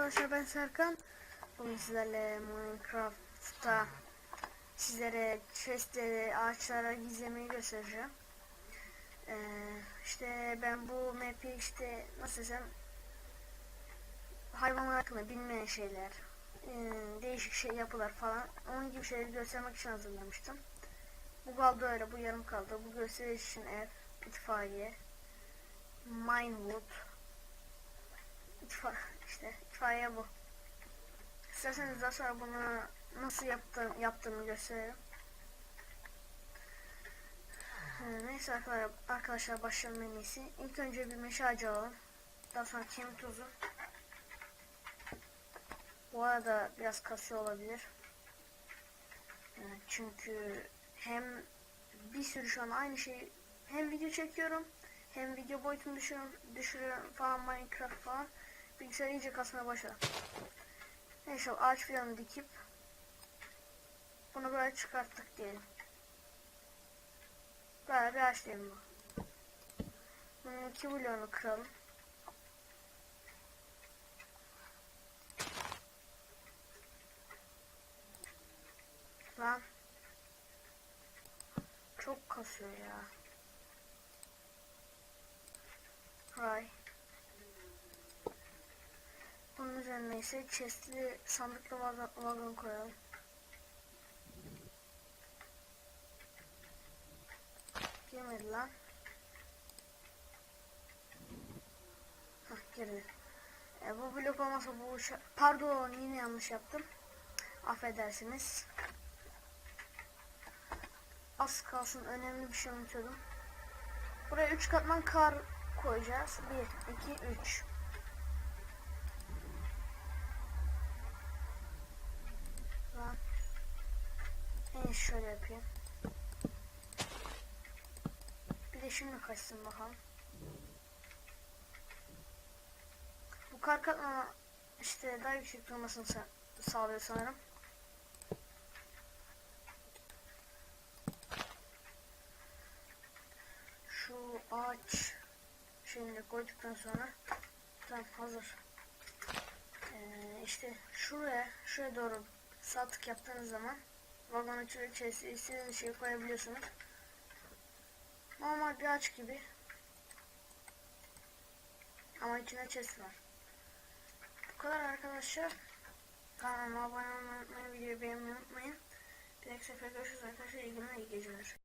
ben. Bugün sizlerle Minecraft'ta sizlere chestleri, ağaçlara gizlemeyi göstereceğim. Ee, işte ben bu map'i işte nasıl desem hayvanlar hakkında bilmeyen şeyler, e, değişik şey yapılar falan onun gibi şeyleri göstermek için hazırlamıştım. Bu kaldı öyle, bu yarım kaldı. Bu gösteriş için ev, itfaiye, minewood, itfa işte itfaiye bu. İsterseniz daha sonra bunu nasıl yaptım, yaptığımı gösterelim. Ee, Neyse arkadaşlar, başlayalım en iyisi. İlk önce bir meşe ağacı alalım. Daha sonra kemik tozu. Bu arada biraz kasıyor olabilir. Ee, çünkü hem bir sürü şu an aynı şeyi hem video çekiyorum hem video boyutunu düşürüyorum, düşürüyorum falan Minecraft falan. Bilgisayar iyice kasmaya başladı. Neyse ağaç filanı dikip bunu böyle çıkarttık diyelim. Böyle bir ağaç diyelim bu. Bunun iki bloğunu kıralım. Lan. Çok kasıyor ya. Hay. Bunun üzerine ise chestli sandıklı vagon, koyalım. Girmedi lan. Hah girdi. E, bu blok olmasa bu Pardon yine yanlış yaptım. Affedersiniz. Az kalsın önemli bir şey unutuyordum. Buraya 3 katman kar koyacağız. 1, 2, 3. İyisi şöyle yapayım. Bir de şimdi kaçsın bakalım. Bu kar katmanı işte daha yüksek durmasını sa sağlıyor sanırım. Şu ağaç şeyini koyduktan sonra tamam hazır. Ee, işte şuraya şuraya doğru sağ tık yaptığınız zaman vagon içerisine istediğiniz şeyi koyabiliyorsunuz. Normal bir ağaç gibi. Ama içinde chest var. Bu kadar arkadaşlar. Kanalıma abone olmayı unutmayın. Videoyu beğenmeyi unutmayın. Bir dahaki sefer görüşürüz arkadaşlar. İyi günler, iyi geceler.